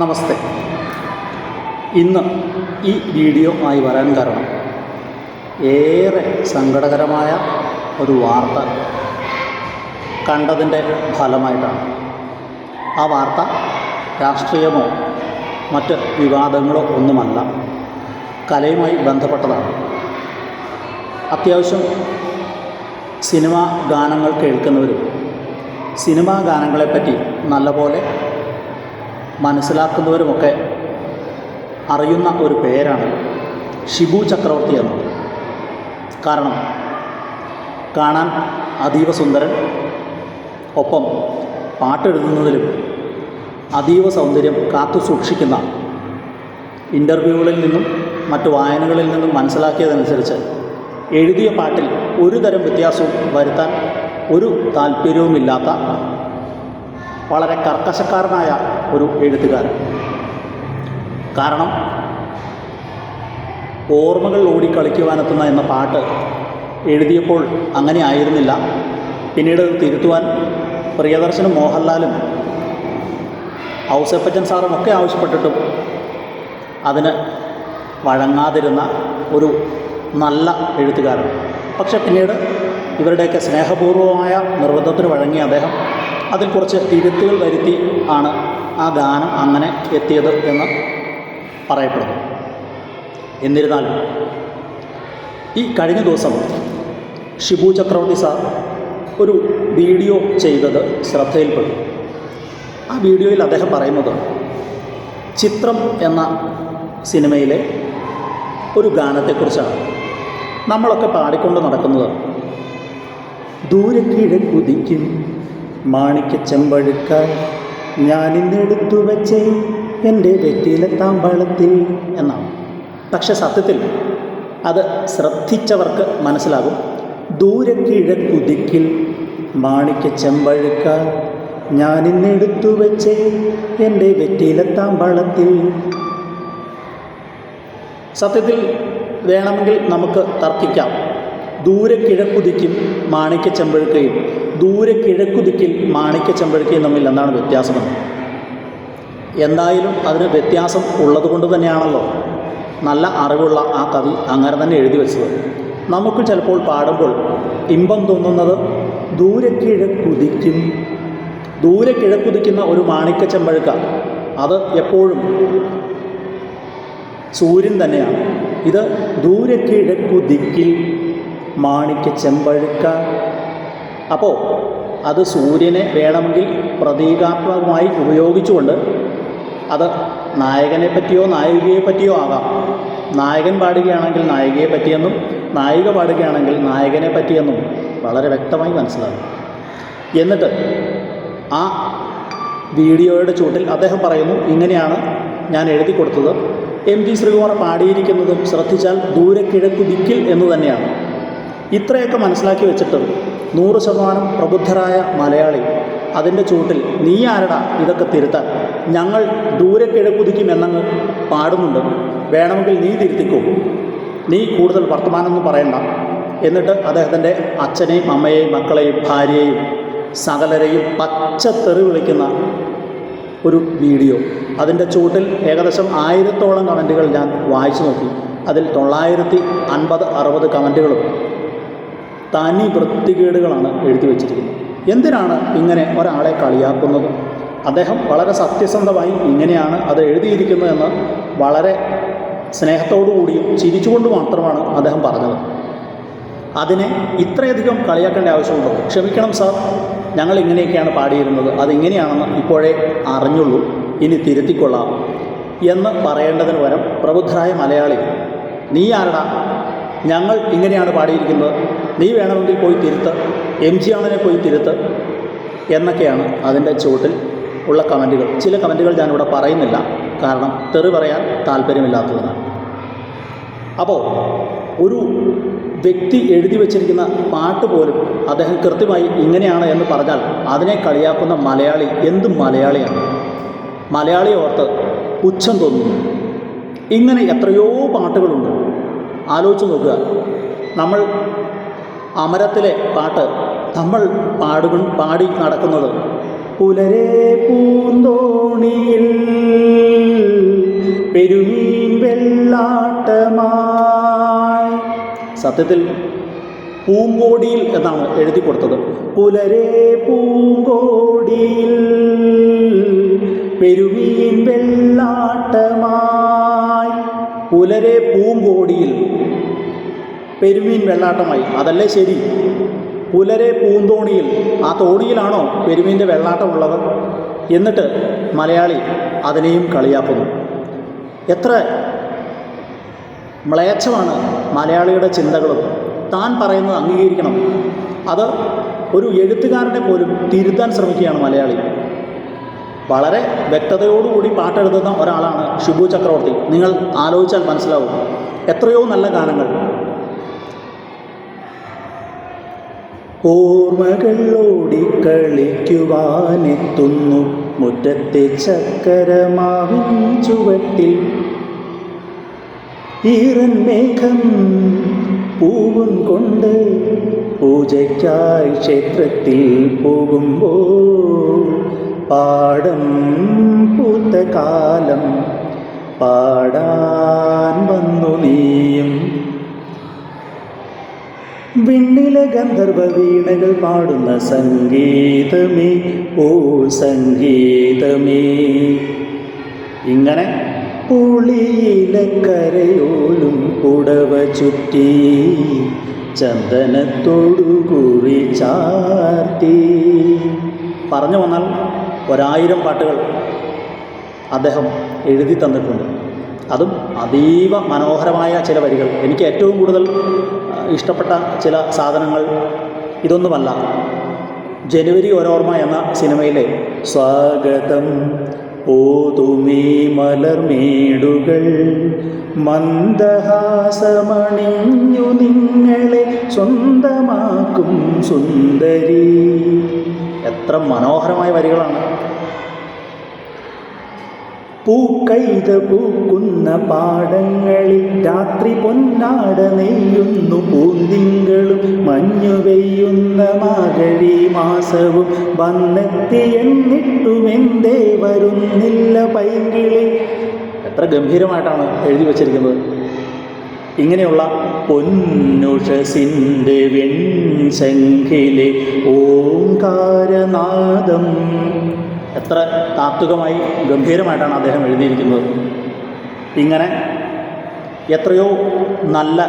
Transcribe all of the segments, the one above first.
നമസ്തേ. ഇന്ന് ഈ വീഡിയോ ആയി വരാൻ കാരണം ഏറെ സങ്കടകരമായ ഒരു വാർത്ത കണ്ടതിന്റെ ഫലമായിട്ടാണ്. ആ വാർത്ത രാഷ്ട്രീയമോ മറ്റ് വിവാദങ്ങളോ ഒന്നുമല്ല കലയുമായി ബന്ധപ്പെട്ടതാണ്. അത്യാവശ്യം സിനിമാ ഗാനങ്ങൾ കേൾക്കുന്നവരും സിനിമാ ഗാനങ്ങളെപ്പറ്റി നല്ലപോലെ മനസ്സിലാക്കുന്നവരുമൊക്കെ അറിയുന്ന ഒരു പേരാണ് ഷിബു ചക്രവർത്തി എന്നത് കാരണം കാണാൻ അതീവ സുന്ദരൻ ഒപ്പം പാട്ടെഴുതുന്നതിലും അതീവ സൗന്ദര്യം കാത്തു സൂക്ഷിക്കുന്ന ഇന്റർവ്യൂകളിൽ നിന്നും മറ്റു വായനകളിൽ നിന്നും മനസ്സിലാക്കിയതനുസരിച്ച് എഴുതിയ പാട്ടിൽ ഒരു തരം വ്യത്യാസവും വരുത്താൻ ഒരു താല്പര്യവുമില്ലാത്ത വളരെ കർക്കശക്കാരനായ ഒരു എഴുത്തുകാരൻ. കാരണം ഓർമ്മകൾ ഓടിക്കളിക്കുവാനെത്തുന്ന എന്ന പാട്ട് എഴുതിയപ്പോൾ അങ്ങനെ ആയിരുന്നില്ല. പിന്നീട് തിരുത്തുവാൻ പ്രിയദർശനും മോഹൻലാലും ഔസേപ്പച്ചൻ സാറും ഒക്കെ ആവശ്യപ്പെട്ടിട്ടും അതിന് വഴങ്ങാതിരുന്ന ഒരു നല്ല എഴുത്തുകാരൻ. പക്ഷെ പിന്നീട് ഇവരുടെയൊക്കെ സ്നേഹപൂർവമായ നിർബന്ധത്തിന് വഴങ്ങിയ അദ്ദേഹം അതിൽ കുറച്ച് തിരുത്തുകൾ വരുത്തി ആണ് ആ ഗാനം അങ്ങനെ എത്തിയത് എന്ന് പറയപ്പെടുന്നു. എന്നിരുന്നാലും ഈ കഴിഞ്ഞ ദിവസം ഷിബു ചക്രവർത്തി സാർ ഒരു വീഡിയോ ചെയ്തത് ശ്രദ്ധയിൽപ്പെട്ടു. ആ വീഡിയോയിൽ അദ്ദേഹം പറയുന്നത് ചിത്രം എന്ന സിനിമയിലെ ഒരു ഗാനത്തെക്കുറിച്ചാണ്. നമ്മളൊക്കെ പാടിക്കൊണ്ട് നടക്കുന്നത്. ദൂരക്കീഴ് കിഴക്കുതിക്കും മാണിക്ക ചെമ്പഴുക്ക ഞാനിന്നെടുത്തു വെച്ചേ എന്റെ വെറ്റിയിലെ താമ്പാളത്തിൽ എന്നാണ്. പക്ഷെ സത്യത്തിൽ അത് ശ്രദ്ധിച്ചവർക്ക് മനസ്സിലാകും. ദൂരെ കിഴക്കുതിക്കിൽ മാണിക്ക ചെമ്പഴുക്ക ഞാനിന്നെടുത്തു വെച്ചേ എന്റെ വെറ്റിയിലെ താമ്പാളത്തിൽ. സത്യത്തിൽ വേണമെങ്കിൽ നമുക്ക് തർക്കിക്കാം. ദൂരെ കിഴക്കുതിക്കും മാണിക്യ ചെമ്പഴുക്കയും ദൂരെ കിഴക്കുതിക്കിൽ മാണിക്യ ചെമ്പഴുക്കയും തമ്മിൽ എന്താണ് വ്യത്യാസമെന്ന് എന്തായാലും അതിന് വ്യത്യാസം ഉള്ളതുകൊണ്ട് തന്നെയാണല്ലോ. നല്ല അറിവുള്ള ആ കവി അങ്ങനെ തന്നെ എഴുതി വെച്ചത്. നമുക്ക് ചിലപ്പോൾ പാടുമ്പോൾ ഇമ്പം തോന്നുന്നത് ദൂരെ കിഴക്കുതിക്കും ദൂരെ കിഴക്കുതിക്കുന്ന ഒരു മാണിക്യ ചെമ്പഴുക്ക അത് എപ്പോഴും സൂര്യൻ തന്നെയാണ്. ഇത് ദൂരെ കിഴക്കു ദിക്കിൽ മാണിക്യ ചെമ്പഴുക്ക. അപ്പോൾ അത് സൂര്യനെ വേണമെങ്കിൽ പ്രതീകാത്മകമായി ഉപയോഗിച്ചുകൊണ്ട് അത് നായകനെ പറ്റിയോ നായികയെ പറ്റിയോ ആകാം. നായകൻ പാടുകയാണെങ്കിൽ നായികയെ പറ്റിയെന്നും നായിക പാടുകയാണെങ്കിൽ നായകനെ പറ്റിയെന്നും വളരെ വ്യക്തമായി മനസ്സിലാകും. എന്നിട്ട് ആ വീഡിയോയുടെ ചൂട്ടിൽ അദ്ദേഹം പറയുന്നു ഇങ്ങനെയാണ് ഞാൻ എഴുതി കൊടുത്തത്. എം ജി ശ്രീകുമാർ പാടിയിരിക്കുന്നതും ശ്രദ്ധിച്ചാൽ ദൂരെ ദിക്കിൽ എന്ന് തന്നെയാണ്. ഇത്രയൊക്കെ മനസ്സിലാക്കി വെച്ചിട്ട് നൂറ് ശതമാനം പ്രബുദ്ധരായ മലയാളി അതിന്റെ ചൂട്ടിൽ നീ ആരടാ? ഇതൊക്കെ തിരുത്താൻ ഞങ്ങൾ ദൂരെ കിഴക്കുതിക്കും എന്നങ്ങ് പാടുന്നുണ്ട്. വേണമെങ്കിൽ നീ തിരുത്തിക്കോ. നീ കൂടുതൽ വർത്തമാനമൊന്നും പറയണ്ട. എന്നിട്ട് അദ്ദേഹത്തിന്റെ അച്ഛനെയും അമ്മയെയും മക്കളെയും ഭാര്യയെയും സകലരെയും തെറി വിളിക്കുന്ന ഒരു വീഡിയോ. അതിന്റെ ചൂട്ടിൽ ഏകദേശം ആയിരത്തോളം കമന്റുകൾ ഞാൻ വായിച്ചു നോക്കി. അതിൽ തൊള്ളായിരത്തി അൻപത് അറുപത് കമന്റുകളും തനി വൃത്തികേടുകളാണ് എഴുതി വച്ചിരിക്കുന്നത്. എന്തിനാണ് ഇങ്ങനെ ഒരാളെ കളിയാക്കുന്നത്? അദ്ദേഹം വളരെ സത്യസന്ധമായി ഇങ്ങനെയാണ് അത് എഴുതിയിരിക്കുന്നതെന്ന് വളരെ സ്നേഹത്തോടു കൂടിയും ചിരിച്ചുകൊണ്ട് മാത്രമാണ് അദ്ദേഹം പറഞ്ഞത്. അതിനെ ഇത്രയധികം കളിയാക്കേണ്ട ആവശ്യമുണ്ടോ? ക്ഷമിക്കണം സാർ. ഞങ്ങൾ ഇങ്ങനെയൊക്കെയാണ് പാടിയിരുന്നത്. അതിങ്ങനെയാണെന്ന് ഇപ്പോഴേ അറിഞ്ഞുള്ളൂ. ഇനി തിരുത്തിക്കൊള്ളാം എന്ന് പറയേണ്ടതിന് പകരം പ്രബുദ്ധരായ മലയാളി നീ ആരടാ? ഞങ്ങൾ ഇങ്ങനെയാണ് പാടിയിരിക്കുന്നത്. നീ വേണമെങ്കിൽ പോയി തിരുത്ത്. എം ജി ആണനെ പോയി തിരുത്ത്. എന്നൊക്കെയാണ് അതിന്റെ ചുവട്ടിൽ ഉള്ള കമന്റുകൾ. ചില കമന്റുകൾ ഞാനിവിടെ പറയുന്നില്ല. കാരണം തെറി പറയാൻ താല്പര്യമില്ലാത്തതിനാണ് അപ്പോൾ ഒരു വ്യക്തി എഴുതി വച്ചിരിക്കുന്ന പാട്ട് പോലും അദ്ദേഹം കൃത്യമായി ഇങ്ങനെയാണ് എന്ന് പറഞ്ഞാൽ അതിനെ കളിയാക്കുന്ന മലയാളി എന്തും മലയാളിയാണ്? മലയാളി ഓർത്ത് പുച്ഛം തോന്നുന്നു. ഇങ്ങനെ എത്രയോ പാട്ടുകളുണ്ട്. ആലോചിച്ച് നോക്കുക. നമ്മൾ അമരത്തിലെ പാട്ട്. നമ്മൾ പാടുക പാടി നടക്കുന്നത് പുലരെ പൂന്തോണിയിൽ പെരുമീൻ വെള്ളാട്ടമായി. സത്യത്തിൽ പൂങ്കോടിയിൽ എന്നാണ് എഴുതി കൊടുത്തത്. പുലരെ പൂങ്കോടിയിൽ പെരുമീൻ വെള്ളാട്ടമായി. പുലരെ പൂങ്കോടിയിൽ പെരുമീൻ വെള്ളാട്ടമായി. അതല്ലേ ശരി? പുലരെ പൂന്തോണിയിൽ ആ തോണിയിലാണോ പെരുമീന്റെ വെള്ളാട്ടമുള്ളത് എന്നിട്ട് മലയാളി അതിനെയും കളിയാക്കുന്നു. എത്ര മ്ലേച്ഛമാണ് മലയാളിയുടെ ചിന്തകളും. താൻ പറയുന്നത് അംഗീകരിക്കണം. അത് ഒരു എഴുത്തുകാരനെ പോലും തിരുത്താൻ ശ്രമിക്കുകയാണ് മലയാളി. വളരെ വ്യക്തതയോടുകൂടി പാട്ടെഴുതുന്ന ഒരാളാണ് ശുഭു ചക്രവർത്തി. നിങ്ങൾ ആലോചിച്ചാൽ മനസ്സിലാവും. എത്രയോ നല്ല ഗാനങ്ങൾ. ഓർമ്മകൾ ഓടിക്കളിക്കുവാനെത്തുന്നു. മുറ്റത്തെ ചക്കരമാവിൻ ചുവട്ടിൽ ഈറൻ മേഘം പൂവും കൊണ്ട് പൂജയ്ക്കായി ക്ഷേത്രത്തിൽ പോകുമ്പോൾ പാടം പൂത്ത കാലം പാടാൻ വന്നു നീയും. വിണ്ണിലെ ഗന്ധർവ വീണകൾ പാടുന്ന സംഗീതമേ ഓ സംഗീതമേ. ഇങ്ങനെ പുളിയിലക്കരയോലും പുടവ ചുറ്റി ചന്ദനത്തോടു കുറി ചാർത്തി. പറഞ്ഞു വന്നാൽ ഒരായിരം പാട്ടുകൾ അദ്ദേഹം എഴുതി തന്നിട്ടുണ്ട്. അതും അതീവ മനോഹരമായ ചില വരികൾ. എനിക്ക് ഏറ്റവും കൂടുതൽ ഇഷ്ടപ്പെട്ട ചില സാധനങ്ങൾ ഇതൊന്നുമല്ല. ജനുവരി ഒരോർമ്മ എന്ന സിനിമയിലെ സ്വാഗതം. ഓതുമീ മലർമേടുകൾ മന്ദഹാസമണിഞ്ഞു നിങ്ങളെ സ്വന്തമാക്കും സുന്ദരി. എത്ര മനോഹരമായ വരികളാണ്. പൂക്കൈത പൂക്കുന്ന പാടങ്ങളിൽ രാത്രി പൊന്നാട നെയ്യുന്നു. പൂന്തിങ്കളും മഞ്ഞു പെയ്യുന്ന മാകഴി മാസവും വന്നെത്തി എന്നിട്ടുമെന്തേ വരുന്നില്ല പൈങ്കിളി. എത്ര ഗംഭീരമായിട്ടാണ് എഴുതി വച്ചിരിക്കുന്നത്. ഇങ്ങനെയുള്ള പൊന്നുഷസിന്റെ വെൺശങ്കിലെ ഓംകാരനാദം എത്ര താത്വികമായി ഗംഭീരമായിട്ടാണ് അദ്ദേഹം എഴുതിയിരിക്കുന്നത്. ഇങ്ങനെ എത്രയോ നല്ല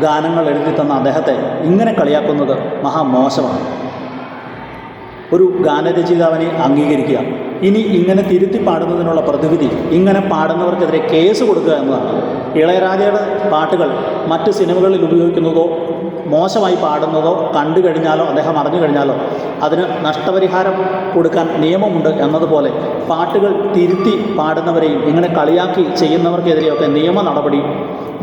ഗാനങ്ങൾ എഴുതി തന്ന അദ്ദേഹത്തെ ഇങ്ങനെ കളിയാക്കുന്നത് മഹാമോശമാണ്. ഒരു ഗാനരചയിതാവിനെ അംഗീകരിക്കുക ഇനി ഇങ്ങനെ തിരുത്തി പാടുന്നതിനുള്ള പ്രതിവിധി ഇങ്ങനെ പാടുന്നവർക്കെതിരെ കേസ് കൊടുക്കുക എന്നതാണ്. ഇളയരാജയുടെ പാട്ടുകൾ മറ്റ് സിനിമകളിൽ ഉപയോഗിക്കുന്നതോ മോശമായി പാടുന്നതോ കണ്ടു കഴിഞ്ഞാലോ അദ്ദേഹം അറിഞ്ഞു കഴിഞ്ഞാലോ അതിന് നഷ്ടപരിഹാരം കൊടുക്കാൻ നിയമമുണ്ട് എന്നതുപോലെ പാട്ടുകൾ തിരുത്തി പാടുന്നവരെയും ഇങ്ങനെ കളിയാക്കി ചെയ്യുന്നവർക്കെതിരെയൊക്കെ നിയമ നടപടി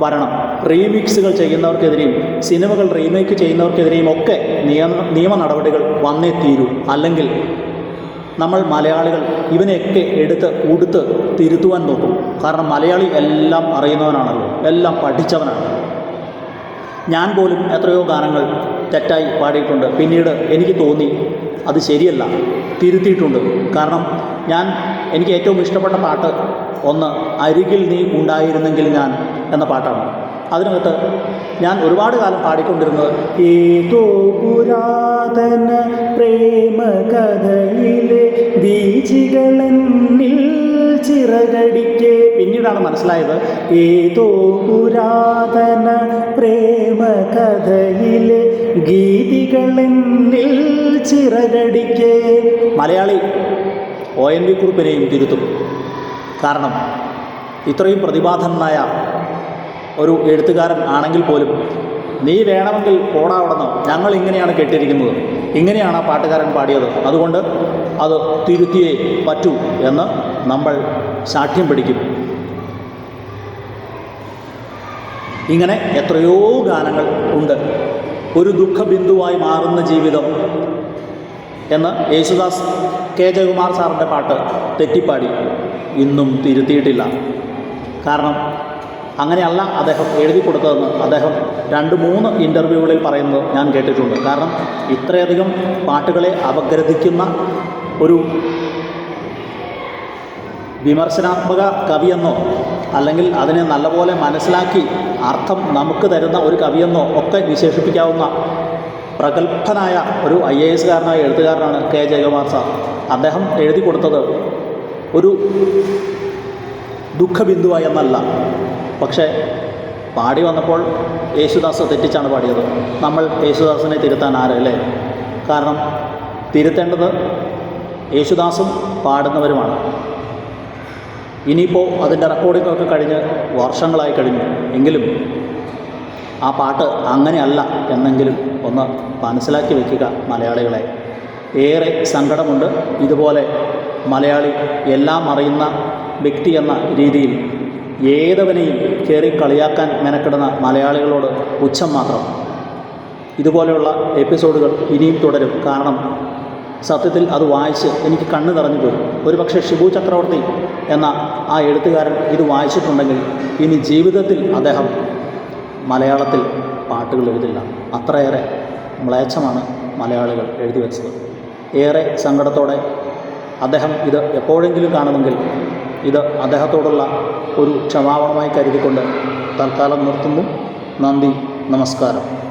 വരണം. റീമിക്സുകൾ ചെയ്യുന്നവർക്കെതിരെയും സിനിമകൾ റീമേക്ക് ചെയ്യുന്നവർക്കെതിരെയും ഒക്കെ നിയമ നിയമ നടപടികൾ വന്നേ തീരൂ. അല്ലെങ്കിൽ നമ്മൾ മലയാളികൾ ഇവനെയൊക്കെ എടുത്ത് ഉടുത്ത് തിരുത്തുവാൻ നോക്കും. കാരണം മലയാളി എല്ലാം അറിയുന്നവനാണല്ലോ എല്ലാം പഠിച്ചവനാണ്. ഞാൻ പോലും എത്രയോ ഗാനങ്ങൾ തെറ്റായി പാടിയിട്ടുണ്ട്. പിന്നീട് എനിക്ക് തോന്നി അത് ശരിയല്ല. തിരുത്തിയിട്ടുണ്ട്. കാരണം ഞാൻ എനിക്ക് ഏറ്റവും ഇഷ്ടപ്പെട്ട പാട്ട് ഒന്ന് അരികിൽ നീ ഉണ്ടായിരുന്നെങ്കിൽ ഞാൻ എന്ന പാട്ടാണ്. അതിനകത്ത് ഞാൻ ഒരുപാട് കാലം പാടിക്കൊണ്ടിരുന്നത് ഏതോ പുരാതന പ്രേമ കഥയിലെ ബീജികളെന്നിൽ ചിറകടിക്കെ. പിന്നീടാണ് മനസ്സിലായത് ഏതോ പുരാതന പ്രേമ കഥയിലെ ഗീതികളെന്നിൽ ചിറകടിക്കേ. മലയാളി ഒ എൻ വി കുറിപ്പിനെയും തിരുത്തും. കാരണം ഇത്രയും പ്രതിഭാധനനായ ഒരു എഴുത്തുകാരൻ ആണെങ്കിൽ പോലും നീ വേണമെങ്കിൽ പോടാവിടുന്ന് ഞങ്ങൾ ഇങ്ങനെയാണ് കേട്ടിരിക്കുന്നത്. ഇങ്ങനെയാണ് ആ പാട്ടുകാരൻ പാടിയത്. അതുകൊണ്ട് അത് തിരുത്തിയേ പറ്റൂ എന്ന് നമ്മൾ സാക്ഷ്യം പിടിക്കും. ഇങ്ങനെ എത്രയോ ഗാനങ്ങൾ ഉണ്ട്. ഒരു ദുഃഖബിന്ദുവായി മാറുന്ന ജീവിതം. എന്ന് യേശുദാസ് കെ ജയകുമാർ സാറിന്റെ പാട്ട് തെറ്റിപ്പാടി. ഇന്നും തിരുത്തിയിട്ടില്ല. കാരണം അങ്ങനെയല്ല അദ്ദേഹം എഴുതി കൊടുത്തതെന്ന് അദ്ദേഹം രണ്ട് മൂന്ന് ഇന്റർവ്യൂകളിൽ പറയുന്നത് ഞാൻ കേട്ടിട്ടുണ്ട്. കാരണം ഇത്രയധികം പാട്ടുകളെ അപഗ്രഥിക്കുന്ന ഒരു വിമർശനാത്മക കവിയെന്നോ അല്ലെങ്കിൽ അതിനെ നല്ലപോലെ മനസ്സിലാക്കി അർത്ഥം നമുക്ക് തരുന്ന ഒരു കവിയെന്നോ ഒക്കെ വിശേഷിപ്പിക്കാവുന്ന പ്രഗത്ഭനായ ഒരു ഐ എ എസ്കാരനായ എഴുത്തുകാരനാണ് കെ ജയകുമാർ സാർ. അദ്ദേഹം എഴുതി കൊടുത്തത് ഒരു ദുഃഖബിന്ദുവായി എന്നല്ല. പക്ഷേ പാടി വന്നപ്പോൾ യേശുദാസ് തെറ്റിച്ചാണ് പാടിയത്. നമ്മൾ യേശുദാസിനെ തിരുത്താൻ ആരല്ലേ? കാരണം തിരുത്തേണ്ടത് യേശുദാസും പാടുന്നവരുമാണ്. ഇനിയിപ്പോൾ അതിന്റെ റെക്കോർഡിങ്ങൊക്കെ കഴിഞ്ഞ് വർഷങ്ങളായി കഴിഞ്ഞു. എങ്കിലും ആ പാട്ട് അങ്ങനെയല്ല എന്നെങ്കിലും ഒന്ന് മനസ്സിലാക്കി വയ്ക്കുക മലയാളികളെ. ഏറെ സങ്കടമുണ്ട് ഇതുപോലെ മലയാളി എല്ലാം അറിയുന്ന വ്യക്തി എന്ന രീതിയിൽ ഏതവനെയും കയറി കളിയാക്കാൻ മെനക്കെടുന്ന മലയാളികളോട് പുച്ഛം മാത്രം. ഇതുപോലെയുള്ള എപ്പിസോഡുകൾ ഇനിയും തുടരും. കാരണം സത്യത്തിൽ അത് വായിച്ച് എനിക്ക് കണ്ണ് നിറഞ്ഞു പോയി. ഒരുപക്ഷെ ഷിബു ചക്രവർത്തി എന്ന ആ എഴുത്തുകാരൻ ഇത് വായിച്ചിട്ടുണ്ടെങ്കിൽ ഇനി ജീവിതത്തിൽ അദ്ദേഹം മലയാളത്തിൽ പാട്ടുകൾ എഴുതില്ല. അത്രയേറെ മ്ലേച്ഛമാണ് മലയാളികൾ എഴുതി വെച്ചത്. ഏറെ സങ്കടത്തോടെ അദ്ദേഹം ഇത് എപ്പോഴെങ്കിലും കാണുമെങ്കിൽ ഇത് അദ്ദേഹത്തോടുള്ള ഒരു ക്ഷമാപണമായി കരുതിക്കൊണ്ട് തൽക്കാലം നിർത്തുന്നു. നന്ദി നമസ്കാരം.